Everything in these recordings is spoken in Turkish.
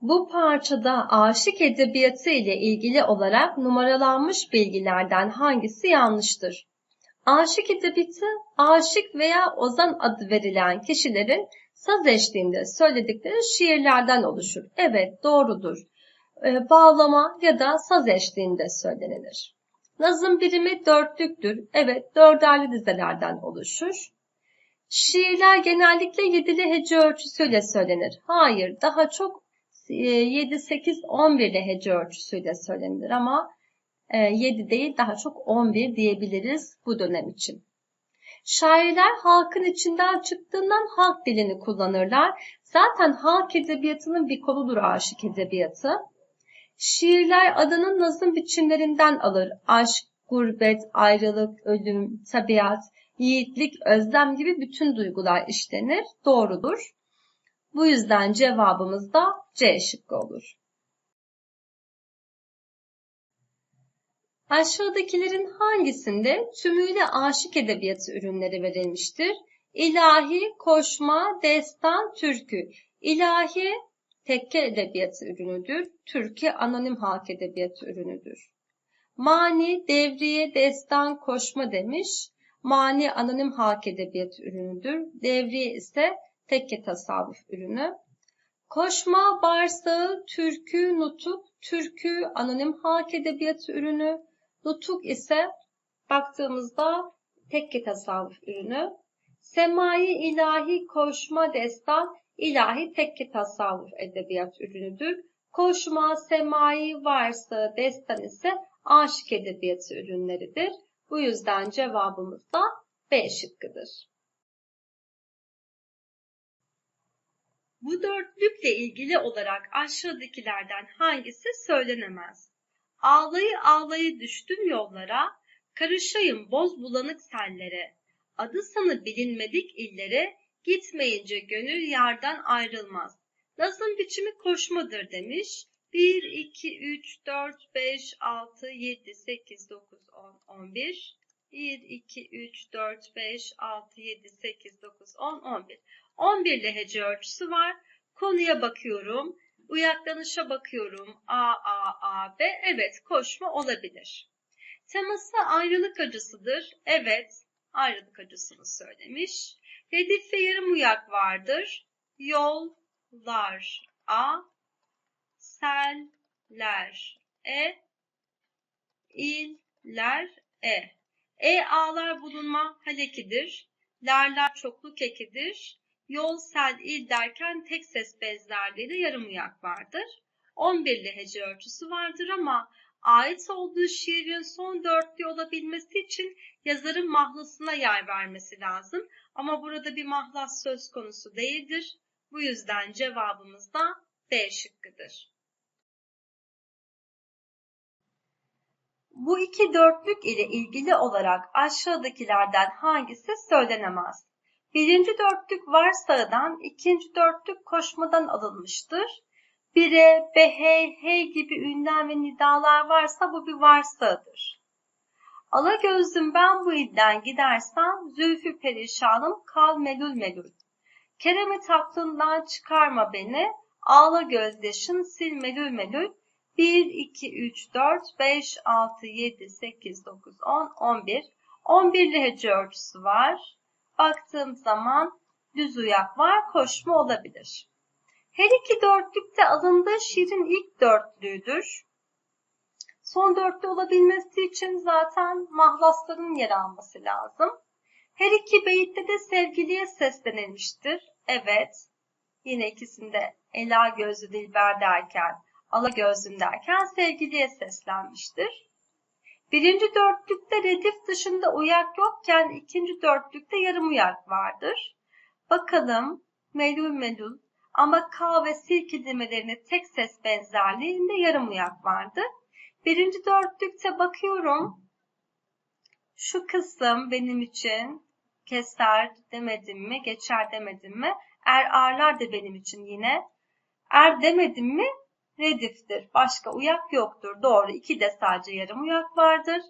Bu parçada aşık edebiyatı ile ilgili olarak numaralanmış bilgilerden hangisi yanlıştır? Aşık edebiyatı, aşık veya ozan adı verilen kişilerin saz eşliğinde söyledikleri şiirlerden oluşur. Evet, doğrudur. Ee, bağlama ya da saz eşliğinde söylenilir. Nazım birimi dörtlüktür. Evet, dörderli dizelerden oluşur. Şiirler genellikle yedili hece ölçüsüyle söylenir. Hayır, daha çok 7, 8, 11 hece ölçüsüyle söylenir ama 7 e, değil daha çok 11 diyebiliriz bu dönem için. Şairler halkın içinden çıktığından halk dilini kullanırlar. Zaten halk edebiyatının bir koludur aşık edebiyatı. Şiirler adının nazım biçimlerinden alır. Aşk, gurbet, ayrılık, ölüm, tabiat, yiğitlik, özlem gibi bütün duygular işlenir. Doğrudur. Bu yüzden cevabımız da C şıkkı olur. Aşağıdakilerin hangisinde tümüyle aşık edebiyatı ürünleri verilmiştir? İlahi, koşma, destan, türkü. İlahi tekke edebiyatı ürünüdür. Türkü anonim halk edebiyatı ürünüdür. Mani, devriye, destan, koşma demiş. Mani anonim halk edebiyatı ürünüdür. Devriye ise tekke tasavvuf ürünü. Koşma, barsağı, türkü, nutuk, türkü, anonim halk edebiyatı ürünü. Nutuk ise baktığımızda tekke tasavvuf ürünü. Semai, ilahi, koşma, destan, ilahi tekke tasavvuf edebiyat ürünüdür. Koşma, semai, varsa, destan ise aşık edebiyatı ürünleridir. Bu yüzden cevabımız da B şıkkıdır. Bu dörtlükle ilgili olarak aşağıdakilerden hangisi söylenemez? Ağlayı ağlayı düştüm yollara, karışayım boz bulanık sellere, adı sanı bilinmedik illere, gitmeyince gönül yardan ayrılmaz. Nazım biçimi koşmadır demiş. 1, 2, 3, 4, 5, 6, 7, 8, 9, 10, 11. 1, 2, 3, 4, 5, 6, 7, 8, 9, 10, 11. 11 hece ölçüsü var. Konuya bakıyorum. Uyaklanışa bakıyorum. A, A, A, B. Evet koşma olabilir. Teması ayrılık acısıdır. Evet ayrılık acısını söylemiş. Redif ve yarım uyak vardır. Yollar. A. Seller. E. İller. E. E ağlar bulunma halekidir. Lerler çokluk ekidir. Yol, sel, il derken tek ses bezlerliğiyle yarım uyak vardır. 11'li hece ölçüsü vardır ama ait olduğu şiirin son dörtlü olabilmesi için yazarın mahlasına yer vermesi lazım. Ama burada bir mahlas söz konusu değildir. Bu yüzden cevabımız da B şıkkıdır. Bu iki dörtlük ile ilgili olarak aşağıdakilerden hangisi söylenemez? Birinci dörtlük varsağıdan, ikinci dörtlük koşmadan alınmıştır. Bire, be, hey, gibi ünlem ve nidalar varsa bu bir varsağıdır. Ala gözlüm ben bu ilden gidersem, zülfü perişanım kal melul melul. Keremet aklından çıkarma beni, ağla gözyaşın sil melül melül. 1, 2, 3, 4, 5, 6, 7, 8, 9, 10, 11. 11'li hece ölçüsü var. Baktığım zaman düz uyak var, koşma olabilir. Her iki dörtlükte alındığı şiirin ilk dörtlüğüdür. Son dörtlü olabilmesi için zaten mahlasların yer alması lazım. Her iki beyitte de sevgiliye seslenilmiştir. Evet, yine ikisinde Ela gözlü Dilber derken, Ala gözlüm derken sevgiliye seslenmiştir. Birinci dörtlükte redif dışında uyak yokken ikinci dörtlükte yarım uyak vardır. Bakalım melul melul ama k ve sil kelimelerinin tek ses benzerliğinde yarım uyak vardı. Birinci dörtlükte bakıyorum. Şu kısım benim için keser demedim mi, geçer demedim mi? Er ağırlar da benim için yine. Er demedim mi rediftir. Başka uyak yoktur. Doğru. İki de sadece yarım uyak vardır.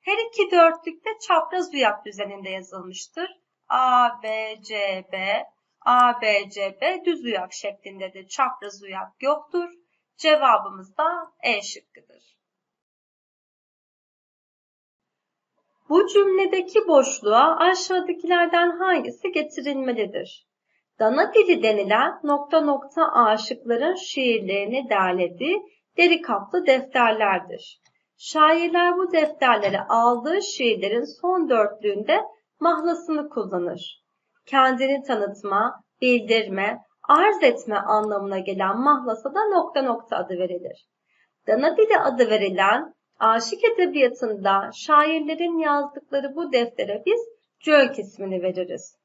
Her iki dörtlükte çapraz uyak düzeninde yazılmıştır. A, B, C, B. A, B, C, B düz uyak şeklindedir. Çapraz uyak yoktur. Cevabımız da E şıkkıdır. Bu cümledeki boşluğa aşağıdakilerden hangisi getirilmelidir? Dana dili denilen nokta nokta aşıkların şiirlerini derlediği deri kaplı defterlerdir. Şairler bu defterlere aldığı şiirlerin son dörtlüğünde mahlasını kullanır. Kendini tanıtma, bildirme, arz etme anlamına gelen mahlasa da nokta nokta adı verilir. Dana dili adı verilen aşık edebiyatında şairlerin yazdıkları bu deftere biz cölk ismini veririz.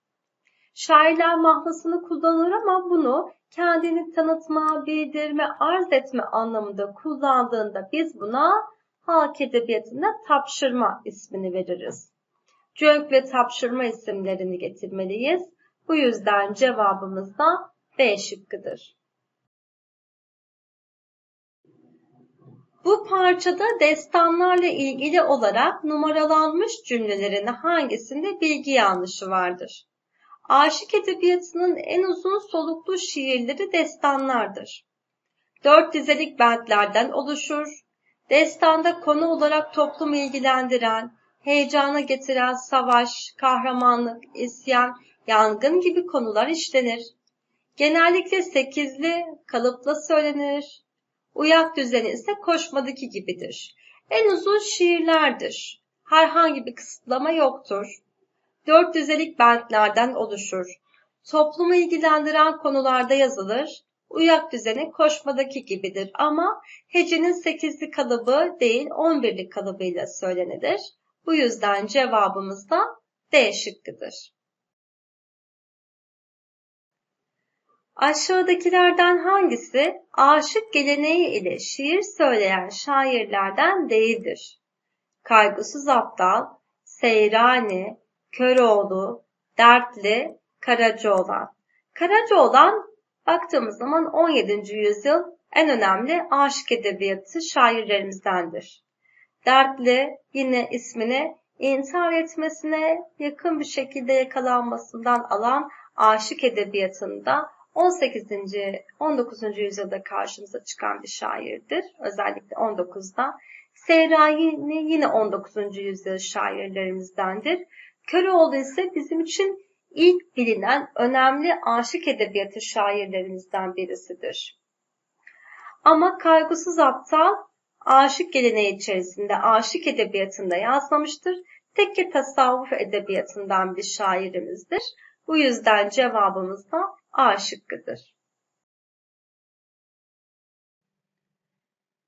Şairler mahlasını kullanır ama bunu kendini tanıtma, bildirme, arz etme anlamında kullandığında biz buna halk edebiyatında tapşırma ismini veririz. Cönk ve tapşırma isimlerini getirmeliyiz. Bu yüzden cevabımız da B şıkkıdır. Bu parçada destanlarla ilgili olarak numaralanmış cümlelerin hangisinde bilgi yanlışı vardır? Aşık edebiyatının en uzun soluklu şiirleri destanlardır. Dört dizelik bentlerden oluşur. Destanda konu olarak toplumu ilgilendiren, heyecana getiren savaş, kahramanlık, isyan, yangın gibi konular işlenir. Genellikle sekizli, kalıpla söylenir. Uyak düzeni ise koşmadaki gibidir. En uzun şiirlerdir. Herhangi bir kısıtlama yoktur. Dört dizelik bentlerden oluşur. Toplumu ilgilendiren konularda yazılır. Uyak düzeni koşmadaki gibidir ama hecenin sekizli kalıbı değil on birlik kalıbıyla söylenilir. Bu yüzden cevabımız da D şıkkıdır. Aşağıdakilerden hangisi aşık geleneği ile şiir söyleyen şairlerden değildir? Kaygısız Aptal, Seyrani, Köroğlu, Dertli, Karacaoğlan. Karacaoğlan baktığımız zaman 17. yüzyıl en önemli aşık edebiyatı şairlerimizdendir. Dertli yine ismini intihar etmesine yakın bir şekilde yakalanmasından alan aşık edebiyatında 18. 19. yüzyılda karşımıza çıkan bir şairdir. Özellikle 19'da. Seyraini yine 19. yüzyıl şairlerimizdendir. Köroğlu ise bizim için ilk bilinen önemli aşık edebiyatı şairlerimizden birisidir. Ama Kaygısız Aptal aşık geleneği içerisinde aşık edebiyatında yazmamıştır. Tekke tasavvuf edebiyatından bir şairimizdir. Bu yüzden cevabımız da A şıkkıdır.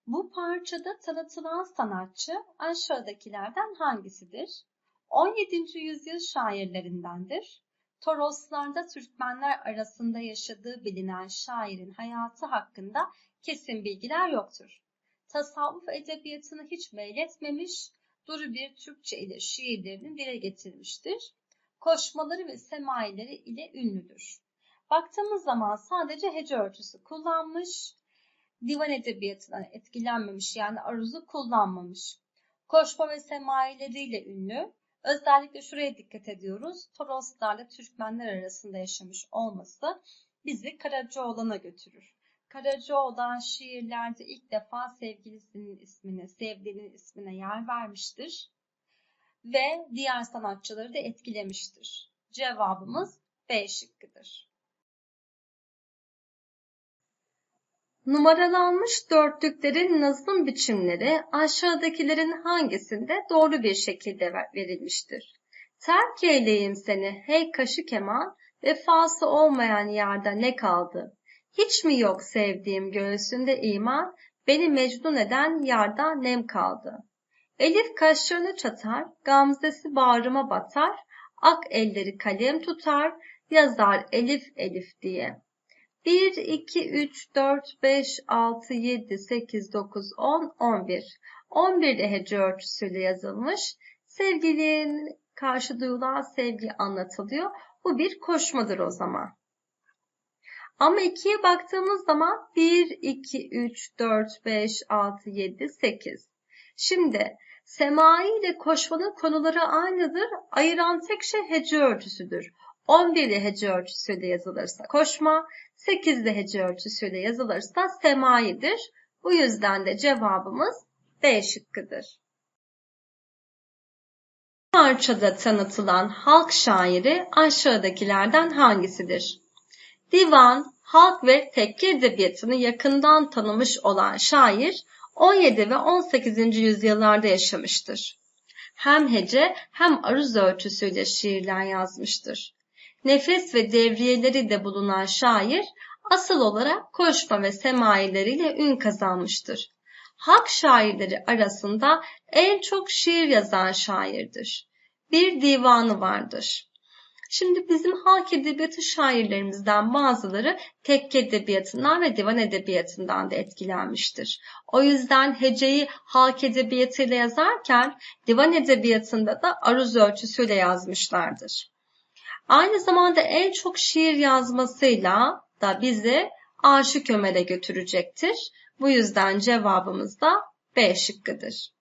Bu parçada tanıtılan sanatçı aşağıdakilerden hangisidir? 17. yüzyıl şairlerindendir. Toroslarda Türkmenler arasında yaşadığı bilinen şairin hayatı hakkında kesin bilgiler yoktur. Tasavvuf edebiyatını hiç meyletmemiş, duru bir Türkçe ile şiirlerini dile getirmiştir. Koşmaları ve semaileri ile ünlüdür. Baktığımız zaman sadece hece ölçüsü kullanmış, divan edebiyatından etkilenmemiş yani aruzu kullanmamış. Koşma ve semaileriyle ünlü. Özellikle şuraya dikkat ediyoruz. Toroslarla Türkmenler arasında yaşamış olması bizi Karacaoğlan'a götürür. Karacaoğlan şiirlerde ilk defa sevgilisinin ismine, sevdiğinin ismine yer vermiştir. Ve diğer sanatçıları da etkilemiştir. Cevabımız B şıkkıdır. Numaralanmış dörtlüklerin nazım biçimleri aşağıdakilerin hangisinde doğru bir şekilde verilmiştir? Terk eyleyim seni hey kaşı keman, vefası olmayan yerde ne kaldı? Hiç mi yok sevdiğim göğsünde iman, beni mecnun eden yarda nem kaldı. Elif kaşlarını çatar, gamzesi bağrıma batar, ak elleri kalem tutar, yazar elif elif diye. 1, 2, 3, 4, 5, 6, 7, 8, 9, 10, 11. 11 de hece ölçüsüyle yazılmış. Sevgilinin karşı duyulan sevgi anlatılıyor. Bu bir koşmadır o zaman. Ama 2'ye baktığımız zaman 1, 2, 3, 4, 5, 6, 7, 8. Şimdi semai ile koşmanın konuları aynıdır. Ayıran tek şey hece ölçüsüdür. 11'li hece ölçüsüyle yazılırsa koşma, 8'li hece ölçüsüyle yazılırsa semaidir. Bu yüzden de cevabımız B şıkkıdır. Parçada tanıtılan halk şairi aşağıdakilerden hangisidir? Divan, halk ve tekke edebiyatını yakından tanımış olan şair 17 ve 18. yüzyıllarda yaşamıştır. Hem hece hem aruz ölçüsüyle şiirler yazmıştır. Nefes ve devriyeleri de bulunan şair asıl olarak koşma ve semaileriyle ün kazanmıştır. Halk şairleri arasında en çok şiir yazan şairdir. Bir divanı vardır. Şimdi bizim halk edebiyatı şairlerimizden bazıları tekke edebiyatından ve divan edebiyatından da etkilenmiştir. O yüzden heceyi halk edebiyatıyla yazarken divan edebiyatında da aruz ölçüsüyle yazmışlardır. Aynı zamanda en çok şiir yazmasıyla da bizi Aşık Ömer'e götürecektir. Bu yüzden cevabımız da B şıkkıdır.